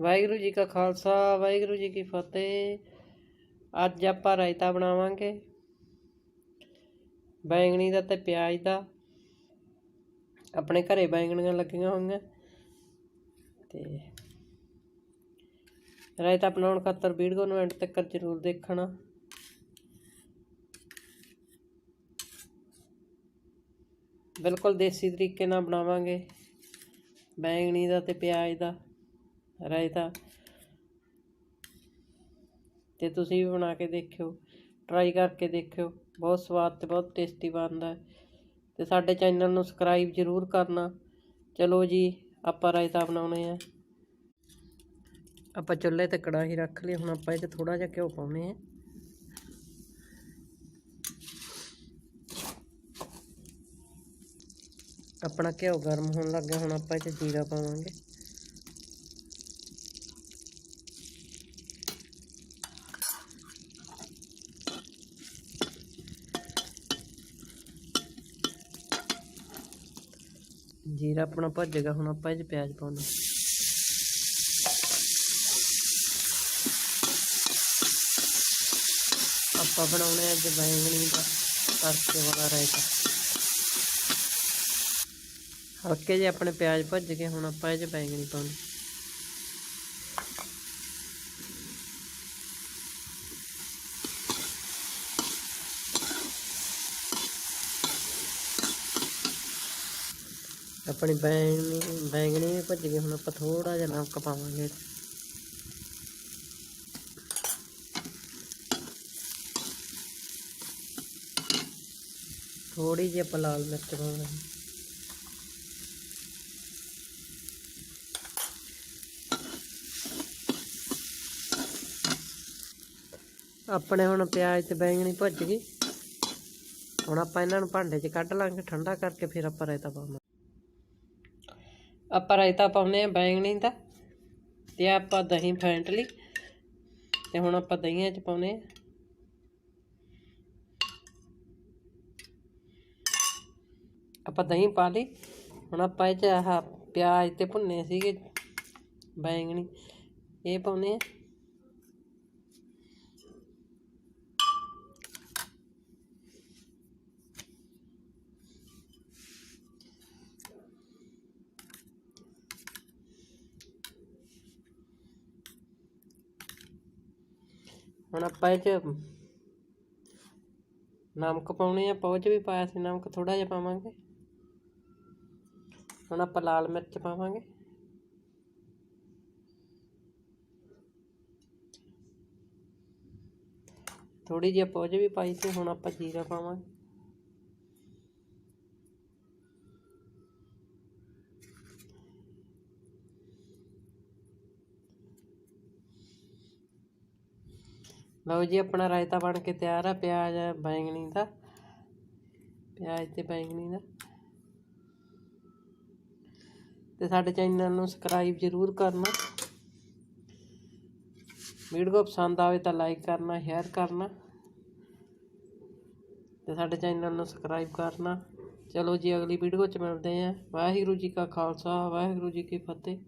ਵਾਹਿਗੁਰੂ ਜੀ ਕਾ ਖਾਲਸਾ, ਵਾਹਿਗੁਰੂ ਜੀ ਕੀ ਫਤਿਹ। ਅੱਜ ਆਪਾਂ ਰਾਇਤਾ ਬਣਾਵਾਂਗੇ। ਬੈਂਗਣੀ ਦਾ ਤੇ ਪਿਆਜ਼ ਦਾ। ਆਪਣੇ ਘਰੇ ਬੈਂਗਣੀਆਂ ਲੱਗੀਆਂ ਹੋਈਆਂ। ਤੇ ਰਾਇਤਾ ਬਣਾਉਣ ਖਾਤਰ ਵੀਡੀਓ ਨੂੰ ਐਂਡ ਤੱਕ ਜ਼ਰੂਰ ਦੇਖਣਾ। ਬਿਲਕੁਲ ਦੇਸੀ ਤਰੀਕੇ ਨਾਲ ਬਣਾਵਾਂਗੇ। ਬੈਂਗਣੀ ਦਾ ਤੇ ਪਿਆਜ਼ ਦਾ। ਰਾਇਤਾ। ਤੇ ਤੁਸੀਂ ਵੀ ਬਣਾ ਕੇ ਦੇਖਿਓ ਟਰਾਈ ਕਰਕੇ ਦੇਖਿਓ। ਬਹੁਤ ਸਵਾਦ ਤੇ ਬਹੁਤ ਟੇਸਟੀ ਬਣਦਾ ਹੈ। ਤੇ ਸਾਡੇ ਚੈਨਲ ਨੂੰ ਸਬਸਕ੍ਰਾਈਬ ਜ਼ਰੂਰ ਕਰਨਾ। ਚਲੋ ਜੀ, ਆਪਾਂ ਰਾਇਤਾ ਬਣਾਉਣੇ ਆ। ਆਪਾਂ ਚੁੱਲ੍ਹੇ ਤੇ ਕੜਾਹੀ ਰੱਖ ਲਈ। ਹੁਣ ਆਪਾਂ ਇਹ 'ਚ ਥੋੜਾ ਜਿਹਾ ਘਿਓ ਪਾਉਣੇ ਆ। ਆਪਣਾ ਘਿਓ ਗਰਮ ਹੋਣ ਲੱਗਾ ਹੁਣ ਆਪਾਂ ਇਹ 'ਚ ਜੀਰਾ ਪਾਵਾਂਗੇ। ਜੀਰਾ ਆਪਣਾ ਭੱਜੇਗਾ ਹੁਣ ਆਪਾਂ ਇਹ 'ਚ ਪਿਆਜ਼ ਪਾਉਣਾ। ਆਪਾਂ ਬਣਾਉਣੇ ਅੱਜ ਬੈਂਗਣੀ ਦਾ ਤੜਕੇ ਵਾਲਾ ਰਾਇਤਾ। ਹਲਕੇ ਜੇ ਆਪਣੇ ਪਿਆਜ਼ ਭੱਜ ਗਏ, ਹੁਣ ਆਪਾਂ ਇਹ 'ਚ ਬੈਂਗਣੀ ਪਾਉਣੀ। ਆਪਣੀ ਬੈਂਗਣੀ ਬੈਂਗਣੀ ਵੀ ਭੱਜ ਗਈ ਹੁਣ ਆਪਾਂ ਥੋੜਾ ਜਿਹਾ ਨਮਕ ਪਾਵਾਂਗੇ। ਥੋੜੀ ਜਿਹੀ ਆਪਾਂ ਲਾਲ ਮਿਰਚ ਪਾਵਾਂਗੇ ਆਪਣੇ ਹੁਣ ਪਿਆਜ਼ ਤੇ ਬੈਂਗਣੀ ਭੱਜ ਗਈ। ਹੁਣ ਆਪਾਂ ਇਹਨਾਂ ਨੂੰ ਭਾਂਡੇ 'ਚ ਕੱਢ ਲਾਂਗੇ, ਠੰਡਾ ਕਰਕੇ ਫਿਰ ਆਪਾਂ ਰਾਇਤਾ ਪਾਵਾਂਗੇ। ਆਪਾਂ ਰਾਇਤਾ ਪਾਉਨੇ ਆ ਬੈਂਗਣੀ ਦਾ ਤੇ। ਆਪਾਂ ਦਹੀਂ ਫੈਂਟ ਲਈ। ਤੇ ਹੁਣ ਆਪਾਂ ਦਹੀਂਆਂ 'ਚ ਪਾਉਨੇ ਆ ਆਪਾਂ ਦਹੀਂ ਪਾ ਲਈ। ਹੁਣ ਆਪਾਂ ਇਹ 'ਚ ਆਹ ਪਿਆਜ਼ ਤੇ ਭੁੰਨੇ ਸੀਗੇ। ਬੈਂਗਣੀ ਇਹ ਪਾਉਨੇ ਆ ਹੁਣ ਆਪਾਂ ਇਹ 'ਚ ਨਮਕ ਪਾਉਣੇ ਆ ਪੌਚ ਵੀ ਪਾਇਆ ਸੀ, ਨਮਕ ਥੋੜਾ ਜਿਹਾ ਪਾਵਾਂਗੇ। ਹੁਣ ਆਪਾਂ ਲਾਲ ਮਿਰਚ ਪਾਵਾਂਗੇ। ਥੋੜੀ ਜਿਹੀ ਪੌਚ ਵੀ ਪਾਈ ਸੀ, ਹੁਣ ਆਪਾਂ ਜੀਰਾ ਪਾਵਾਂਗੇ। ਲਓ ਜੀ, ਆਪਣਾ ਰਾਇਤਾ ਬਣ ਕੇ ਤਿਆਰ ਆ, ਪਿਆਜ਼ ਬੈਂਗਣੀ ਦਾ। ਪਿਆਜ਼ ਤੇ ਬੈਂਗਣੀ ਦਾ। ਤੇ ਸਾਡੇ ਚੈਨਲ ਨੂੰ ਸਬਸਕ੍ਰਾਈਬ ਜ਼ਰੂਰ ਕਰਨਾ। ਵੀਡੀਓ ਪਸੰਦ ਆਵੇ ਤਾਂ ਲਾਈਕ ਕਰਨਾ, ਸ਼ੇਅਰ ਕਰਨਾ। ਤੇ ਸਾਡੇ ਚੈਨਲ ਨੂੰ ਸਬਸਕ੍ਰਾਈਬ ਕਰਨਾ। ਚਲੋ ਜੀ, ਅਗਲੀ ਵੀਡੀਓ 'ਚ ਮਿਲਦੇ ਆਂ ਵਾਹਿਗੁਰੂ ਜੀ ਕਾ ਖਾਲਸਾ, ਵਾਹਿਗੁਰੂ ਜੀ ਕੀ ਫਤਿਹ।